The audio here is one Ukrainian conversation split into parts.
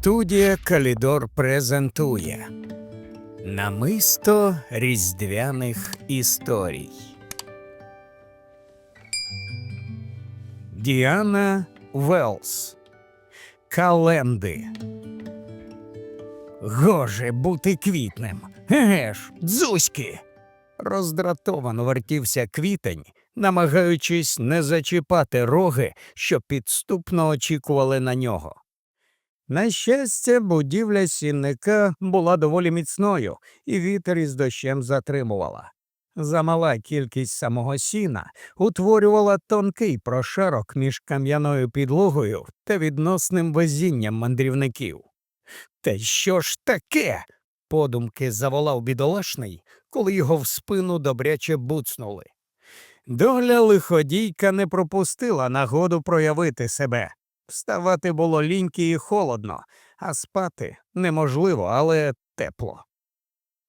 Студія Калідор презентує Намисто різдвяних історій. Діана Велс. Календи. Гоже бути квітнем. Еге ж, дзузьки. Роздратовано вертівся квітень, намагаючись не зачіпати роги, що підступно очікували на нього. На щастя, будівля сінника була доволі міцною, і вітер із дощем затримувала. Замала кількість самого сіна утворювала тонкий прошарок між кам'яною підлогою та відносним везінням мандрівників. Та що ж таке? подумки заволав бідолашний, коли його в спину добряче буцнули. Доля лиходійка не пропустила нагоду проявити себе. Вставати було ліньки і холодно, а спати неможливо, але тепло.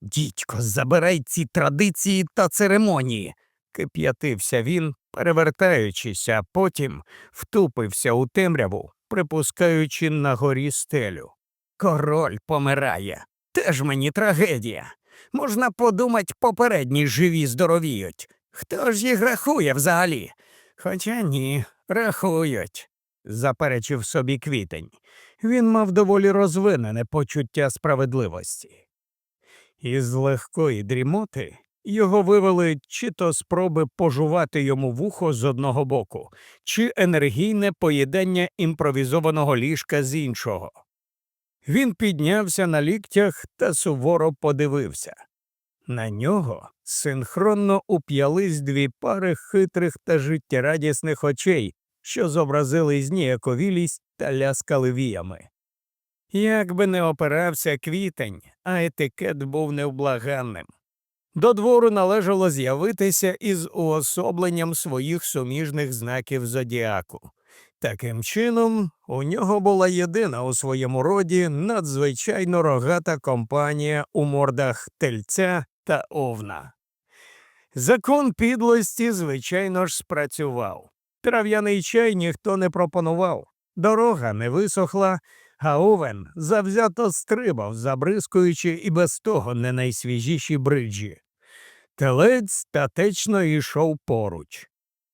Дідько, забирай ці традиції та церемонії, кип'ятився він, перевертаючись, а потім втупився у темряву, припускаючи на горі стелю. Король помирає. Теж мені трагедія. Можна подумать, попередні живі здоровіють. Хто ж їх рахує взагалі? Хоча ні, рахують заперечив собі квітень. Він мав доволі розвинене почуття справедливості. Із легкої дрімоти його вивели чи то спроби пожувати йому вухо з одного боку, чи енергійне поїдання імпровізованого ліжка з іншого. Він піднявся на ліктях та суворо подивився. На нього синхронно уп'ялись дві пари хитрих та життєрадісних очей, що зобразили зніяковілість та ляскали віями. Як би не опирався квітень, а етикет був невблаганним. До двору належало з'явитися із уособленням своїх суміжних знаків зодіаку. Таким чином, у нього була єдина у своєму роді надзвичайно рогата компанія у мордах тельця та овна. Закон підлості, звичайно ж, спрацював. Трав'яний чай ніхто не пропонував, дорога не висохла, а овен завзято стрибав, забризкуючи і без того не найсвіжіші бриджі. Телець статечно йшов поруч.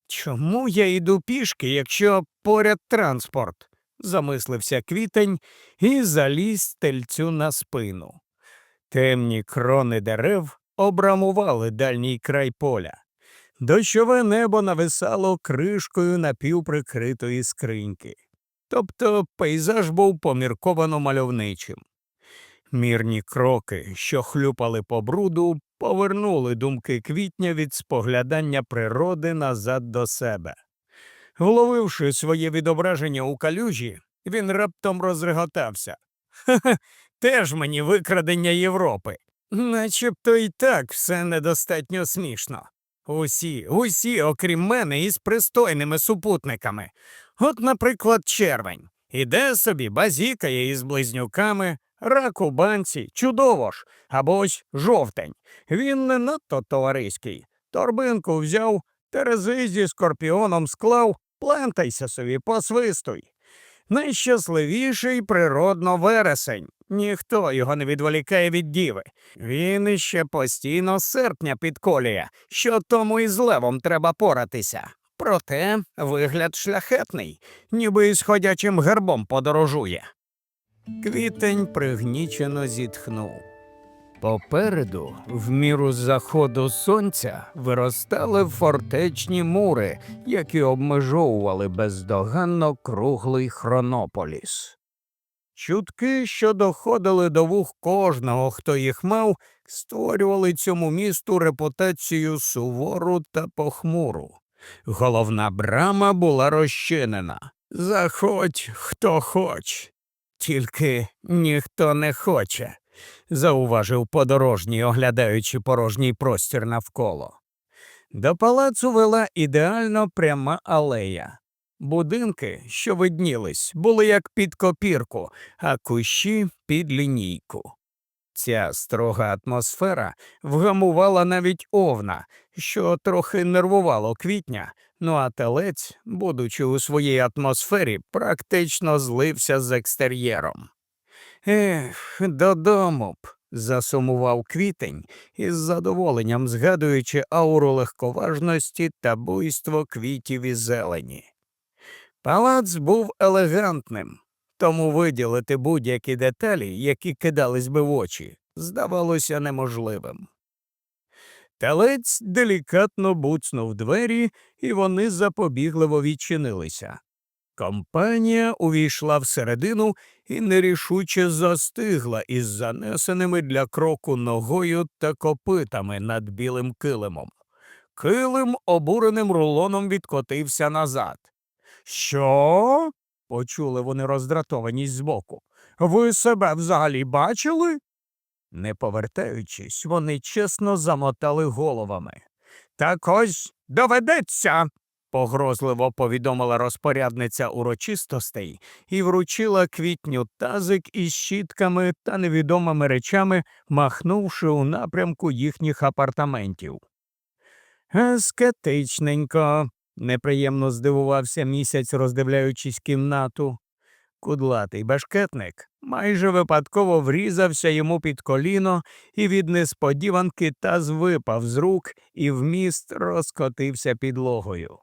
Чому я йду пішки, якщо поряд транспорт? замислився квітень і заліз тельцю на спину. Темні крони дерев обрамували дальній край поля. Дощове небо нависало кришкою напівприкритої скриньки. Тобто пейзаж був помірковано мальовничим. Мірні кроки, що хлюпали по бруду, повернули думки квітня від споглядання природи назад до себе. Вловивши своє відображення у калюжі, він раптом розреготався. Ха-ха, теж мені викрадення Європи. Начебто і так все недостатньо смішно. Усі, усі, окрім мене, із пристойними супутниками. От, наприклад, червень. Іде собі, базікає із близнюками, рак у банці, чудово ж, або ось жовтень. Він не надто товариський. Торбинку взяв, терези зі скорпіоном склав, плентайся собі, посвистуй. Найщасливіший природно вересень. Ніхто його не відволікає від діви. Він іще постійно серпня підколює, що тому і з левом треба поратися. Проте вигляд шляхетний, ніби із ходячим гербом подорожує. Квітень пригнічено зітхнув. Попереду, в міру заходу сонця, виростали фортечні мури, які обмежовували бездоганно круглий хронополіс. Чутки, що доходили до вух кожного, хто їх мав, створювали цьому місту репутацію сувору та похмуру. Головна брама була розчинена. Заходь, хто хоч. Тільки ніхто не хоче зауважив подорожній, оглядаючи порожній простір навколо. До палацу вела ідеально пряма алея. Будинки, що виднілись, були як під копірку, а кущі під лінійку. Ця строга атмосфера вгамувала навіть овна, що трохи нервувало квітня, ну а телець, будучи у своїй атмосфері, практично злився з екстер'єром. Ех, додому б. засумував квітень із задоволенням згадуючи ауру легковажності та буйство квітів і зелені. Палац був елегантним, тому виділити будь-які деталі, які кидались би в очі, здавалося неможливим. Телець делікатно буцнув двері, і вони запобігливо відчинилися. Компанія увійшла всередину і нерішуче застигла із занесеними для кроку ногою та копитами над білим килимом. Килим обуреним рулоном відкотився назад. Що? почули вони роздратованість збоку. Ви себе взагалі бачили? Не повертаючись, вони чесно замотали головами. Так ось доведеться, погрозливо повідомила розпорядниця урочистостей і вручила квітню тазик із щітками та невідомими речами, махнувши у напрямку їхніх апартаментів. Ескетичненько, неприємно здивувався місяць, роздивляючись кімнату. Кудлатий башкетник майже випадково врізався йому під коліно, і від несподіванки таз випав з рук і вміст розкотився підлогою.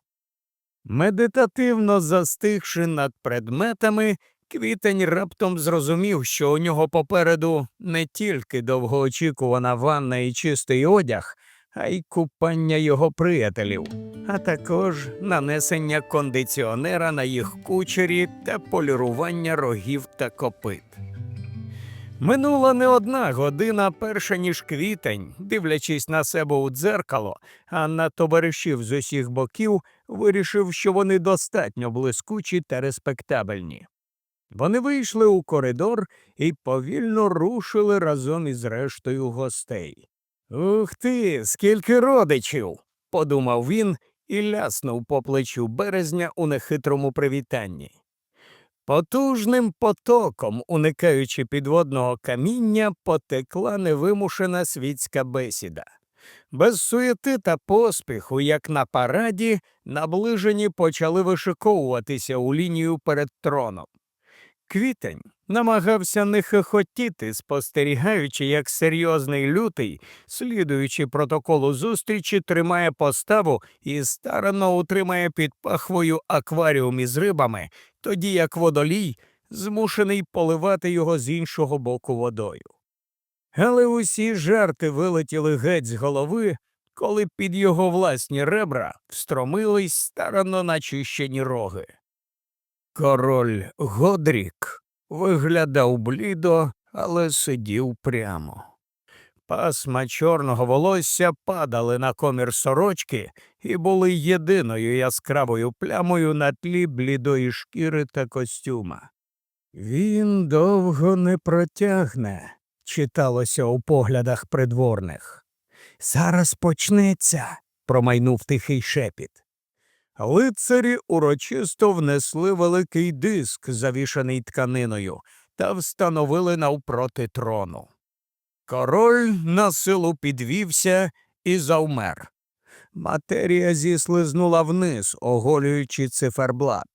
Медитативно застигши над предметами, квітень раптом зрозумів, що у нього попереду не тільки довгоочікувана ванна і чистий одяг, а й купання його приятелів, а також нанесення кондиціонера на їх кучері та полірування рогів та копит. Минула не одна година, перша ніж квітень, дивлячись на себе у дзеркало, а на товаришів з усіх боків, вирішив, що вони достатньо блискучі та респектабельні. Вони вийшли у коридор і повільно рушили разом із рештою гостей. Ух ти, скільки родичів, подумав він і ляснув по плечу березня у нехитрому привітанні. Потужним потоком, уникаючи підводного каміння, потекла невимушена світська бесіда. Без суєти та поспіху, як на параді, наближені почали вишиковуватися у лінію перед троном. Квітень намагався не хихотіти, спостерігаючи, як серйозний лютий, слідуючи протоколу зустрічі, тримає поставу і старано утримає під пахвою акваріум із рибами, тоді як водолій змушений поливати його з іншого боку водою. Але усі жарти вилетіли геть з голови, коли під його власні ребра встромились старано начищені роги. Король Годрік виглядав блідо, але сидів прямо. Пасма чорного волосся падали на комір сорочки і були єдиною яскравою плямою на тлі блідої шкіри та костюма. Він довго не протягне, читалося у поглядах придворних. Зараз почнеться, промайнув тихий шепіт. Лицарі урочисто внесли великий диск, завішаний тканиною, та встановили навпроти трону. Король на силу підвівся і завмер. Матерія зіслизнула вниз, оголюючи циферблат.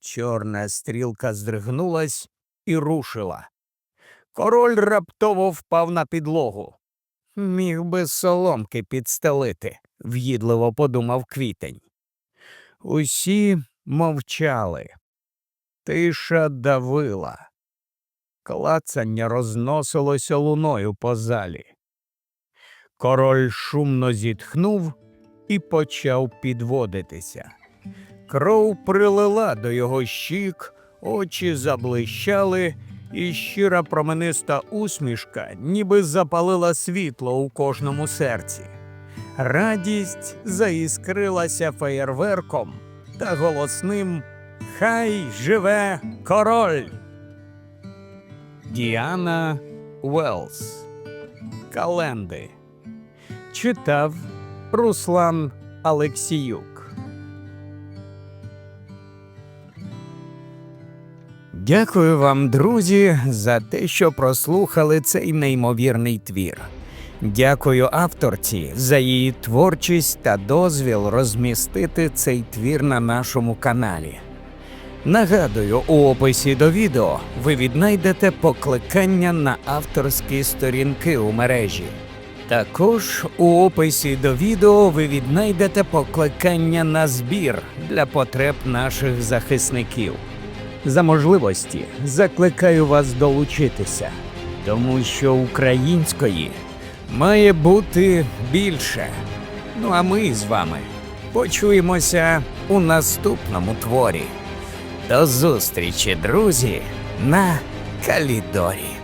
Чорна стрілка здригнулась і рушила. Король раптово впав на підлогу. Міг би соломки підстелити, в'їдливо подумав квітень. Усі мовчали. Тиша давила. Клацання розносилося луною по залі. Король шумно зітхнув і почав підводитися. Кров прилила до його щік, очі заблищали, і щира промениста усмішка ніби запалила світло у кожному серці. Радість заіскрилася феєрверком та голосним Хай живе король. Діана Уелс. Календи. Читав Руслан Алексіюк. Дякую вам, друзі, за те, що прослухали цей неймовірний твір. Дякую авторці за її творчість та дозвіл розмістити цей твір на нашому каналі. Нагадую, у описі до відео ви віднайдете покликання на авторські сторінки у мережі. Також у описі до відео ви віднайдете покликання на збір для потреб наших захисників. За можливості закликаю вас долучитися, тому що української має бути більше. Ну а ми з вами почуємося у наступному творі. До зустрічі, друзі, на Калідорі.